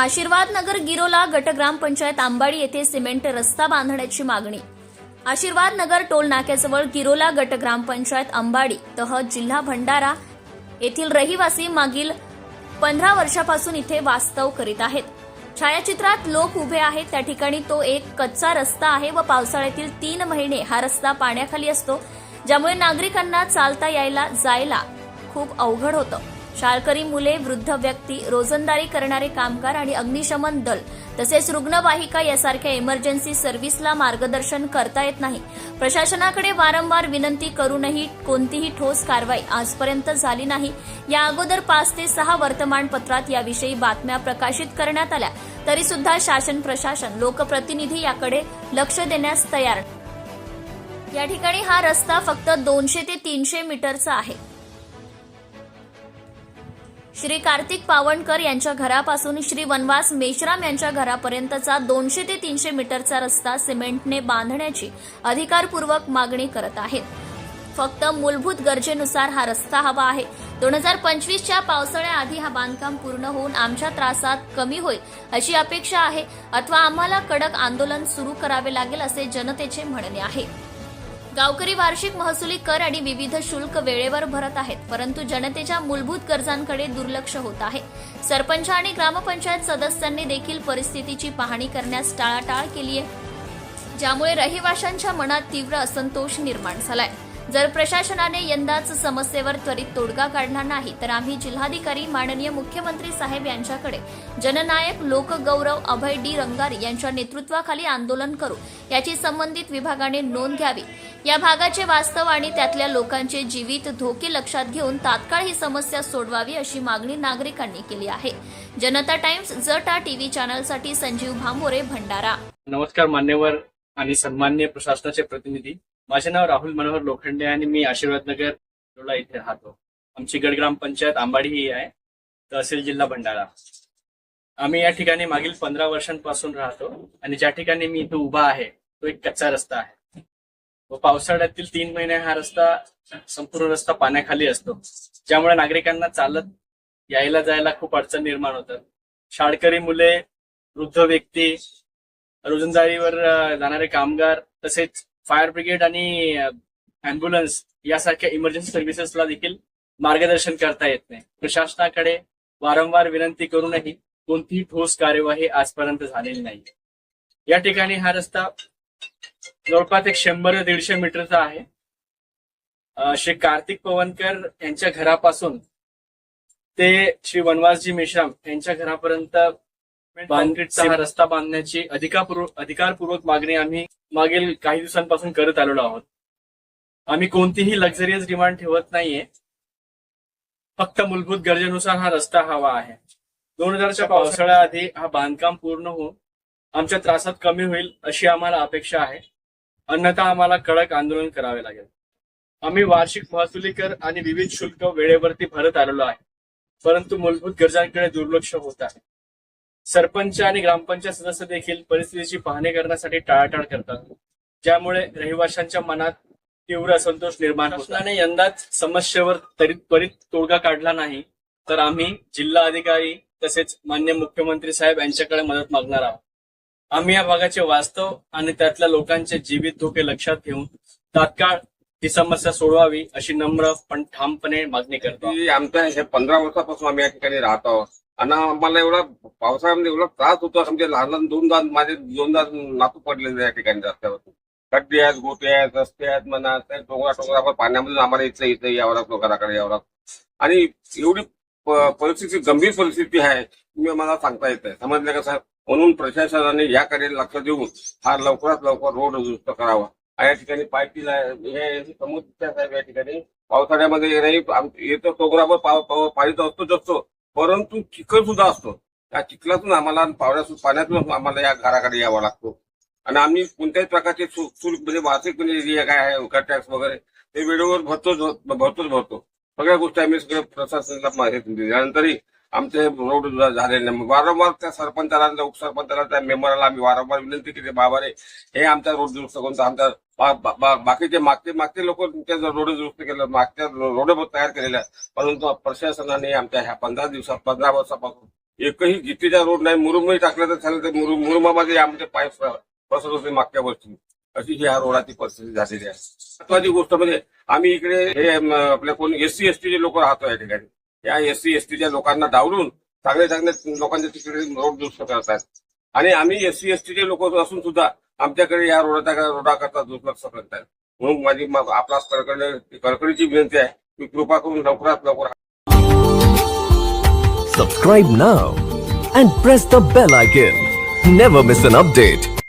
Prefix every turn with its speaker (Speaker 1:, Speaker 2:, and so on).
Speaker 1: आशीर्वाद नगर गिरोला गट ग्रामपंचायत आंबाडी येथे सिमेंट रस्ता बांधण्याची मागणी. आशीर्वाद नगर टोल नाक्याजवळ गिरोला गट ग्रामपंचायत अंबाडी तह जिल्हा भंडारा येथील रहिवासी मागील पंधरा वर्षापासून इथे वास्तव करीत आहेत. छायाचित्रात लोक उभे आहेत. त्या ठिकाणी तो एक कच्चा रस्ता आहे व पावसाळ्यातील तीन महिने हा रस्ता पाण्याखाली असतो ज्यामुळे नागरिकांना चालता यायला जायला खूप अवघड होतं. शाळकरी मुले वृद्ध व्यक्ती रोजंदारी करणारे कामगार आणि अग्निशमन दल तसेच रुग्णवाहिका यासारख्या इमर्जन्सी सर्व्हिसला मार्गदर्शन करता येत नाही. प्रशासनाकडे वारंवार विनंती करूनही कोणतीही ठोस कारवाई आजपर्यंत झाली नाही. या अगोदर पाच ते सहा वर्तमानपत्रात याविषयी बातम्या प्रकाशित करण्यात आल्या. तरी सुद्धा शासन प्रशासन लोकप्रतिनिधी याकडे लक्ष देण्यास तयार या ठिकाणी हा रस्ता फक्त दोनशे ते तीनशे मीटरचा आहे. श्री कार्तिक पावणकर यांच्या घरापासून श्री वनवास मेश्राम यांच्या घरापर्यंतचा दोनशे ते तीनशे मीटरचा रस्ता सिमेंटने बांधण्याची अधिकारपूर्वक मागणी करत आहेत. फक्त मूलभूत गरजेनुसार हा रस्ता हवा आहे. दोन हजार पंचवीसच्या पावसाळ्याआधी हा बांधकाम पूर्ण होऊन आमच्या त्रासात कमी होईल अशी अपेक्षा आहे. अथवा आम्हाला कडक आंदोलन सुरू करावे लागेल असे जनतेचे म्हणणे आहे. गावकरी वार्षिक महसुली कर आणि विविध शुल्क वेळेवर भरत आहेत परंतु जनतेच्या मूलभूत गरजांकडे दुर्लक्ष होत आहे. सरपंच आणि ग्रामपंचायत सदस्यांनी देखील परिस्थितीची पाहणी करण्यास टाळाटाळ केली आहे ज्यामुळे रहिवाशांच्या मनात तीव्र असंतोष निर्माण झालाय. जर प्रशासनाने यंदाच समस्येवर त्वरित तोडगा काढला नाही तर आम्ही जिल्हाधिकारी माननीय मुख्यमंत्री साहेब यांच्याकडे जननायक लोकगौरव अभय डी रंगारी यांच्या नेतृत्वाखाली आंदोलन करू. याची संबंधित विभागाने नोंद घ्यावी. या भागाचे वास्तव आणि त्यातल्या लोकांचे जीवित धोके लक्षात घेऊन तात्काळ ही समस्या सोडवावी अशी मागणी नागरिकांनी केली आहे. जनता टाइम्स जटा टीव्ही चॅनलसाठी संजीव भांबोरे भंडारा.
Speaker 2: नमस्कार मान्यवर आणि सन्मान्य प्रशासनाचे प्रतिनिधी. माझे नाव राहुल मनोहर लोखंडे आणि मी आशीर्वाद नगर रोडला इथे राहतो. आमची गडग्राम पंचायत आंबाडी ही आहे. तहसील जिल्हा भंडारा. आम्ही या ठिकाणी मागील पंधरा वर्षांपासून राहतो आणि ज्या ठिकाणी मी इथे उभा आहे तो एक कच्चा रस्ता आहे. व पावसाळ्यातील तीन महिने हा रस्ता संपूर्ण रस्ता पाण्याखाली असतो. ज्यामुळे नागरिकांना चालत यायला जायला खूप अडचण निर्माण होतात. शाळकरी मुले वृद्ध व्यक्ती रोजंदारीवर जाणारे कामगार तसेच फायर ब्रिगेड आणि अँब्युलन्स यासारख्या इमर्जन्सी सर्व्हिसेसला देखील मार्गदर्शन करता येत नाही. प्रशासनाकडे वारंवार विनंती करूनही कोणतीही ठोस कार्यवाही आजपर्यंत झालेली नाही. या ठिकाणी हा रस्ता जवळपास एक शंभर दीडशे मीटरचा आहे. श्री कार्तिक पवनकर यांच्या घरापासून ते श्री वनवासजी मेश्राम यांच्या घरापर्यंत कॉन्क्रीटचा हा रस्ता बांधण्याची अधिकारपूर्वक अधिकारपूर्वक मागणी आम्ही मागील काही दिवसांपासून करत आलेलो आहोत. आम्ही कोणतीही लक्झरियस डिमांड ठेवत नाहीये. फक्त मूलभूत गरजेनुसार हा रस्ता हवा आहे. दोन हजारच्या पावसाळ्याआधी हा बांधकाम पूर्ण होऊन आमच्या त्रासात कमी होईल अशी आम्हाला अपेक्षा आहे. अन्यथा आम्हाला कडक आंदोलन करावे लागेल. आम्ही वार्षिक महसुली कर आणि विविध शुल्क वेळेवरती भरत आलेलो आहे. परंतु मूलभूत गरजांकडे दुर्लक्ष होत आहे. सरपंच आणि ग्रामपंचायत सदस्य देखील परिस्थितीची पाहणी करण्यासाठी टाळाटाळ करतात. ज्यामुळे रहिवाशांच्या मनात तीव्र असंतोष निर्माण होताने यंदाच समस्येवर तरी त्वरित तोडगा काढला नाही तर आम्ही जिल्हा अधिकारी तसेच मान्य मुख्यमंत्री साहेब यांच्याकडे मदत मागणार आहोत. आम्ही या भागाचे वास्तव आणि त्यातल्या लोकांचे जीवित धोके लक्षात घेऊन तात्काळ ही समस्या सोडवावी अशी नम्र पण ठामपणे मागणी करतो.
Speaker 3: आमच्या पंधरा वर्षापासून आम्ही या ठिकाणी राहत आहोत. आणि आम्हाला एवढा पावसाळ्यामध्ये एवढा त्रास होतो आमचे म्हणजे लहान लहान दोनदा माझे दोनदा नातू पडलेले या ठिकाणी रस्त्यावर खड्डे आहेत गोटे आहेत रस्ते आहेत म्हणा त्या डोंगरा डोंगरावर पाण्यामध्ये आम्हाला इथं इथं यावं लागतो घराकडे यावं आणि एवढी परिस्थिती गंभीर परिस्थिती आहे तुम्ही मला सांगता येत आहे समजलं का साहेब? म्हणून प्रशासनाने याकडे लक्ष देऊन हा लवकरात लवकर रोड दुरुस्त करावा. या ठिकाणी पायपी हे समुद्र साहेब या ठिकाणी पावसाळ्यामध्ये नाही येतो डोंगरावर पाणी तर असतोच असतो परंतु चिखल सुद्धा असतो. त्या चिखलातून आम्हाला पावड्यातून पाण्यातून आम्हाला या घराकडे यावं लागतो. आणि आम्ही कोणत्याही प्रकारचे शुल्क म्हणजे वार्षिक म्हणजे काय आहे उकार टॅक्स वगैरे ते वेळेवर भरतोच भरतोच भरतो. सगळ्या गोष्टी आम्ही सगळे प्रशासनाला माहिती दिली. त्यानंतरही आमचे रोड झालेले नाही. वारंवार त्या सरपंचाला उपसरपंचाला त्या मेंबरला आम्ही वारंवार विनंती केली. बाबा रे हे आमचा रोड दुरुस्त करून आमचा बाकीचे मागचे मागचे लोक त्या रोड दुरुस्त केलं मागच्या रोड तयार केलेल्या परंतु प्रशासनाने आमच्या ह्या पंधरा दिवसात पंधरा वर्षापासून एकही गिट्टीचा रोड नाही मुरुमही टाकलं तर झालं तर मुरुम मुरुमामध्ये आमचे पाय पसरत होते मागच्या वर्षी. अशी ही ह्या रोडाची परिस्थिती झालेली आहे. महत्वाची गोष्ट म्हणजे आम्ही इकडे हे आपल्या कोण एससी एसटीचे लोक राहतो या ठिकाणी. या एससी एसटीच्या लोकांना डावलून चांगले चांगले लोकांच्या तिकडे रोड दुरुस्त करतात आणि आम्ही एससी एसटीचे लोक असून सुद्धा आमच्याकडे या रोडाचा रोडाकरता दुर्लक्ष आहे म्हणून माझी आपला कडकडे कडकडीची विनंती आहे की कृपा करून लवकरात लवकर
Speaker 4: subscribe now and press the bell icon never miss an update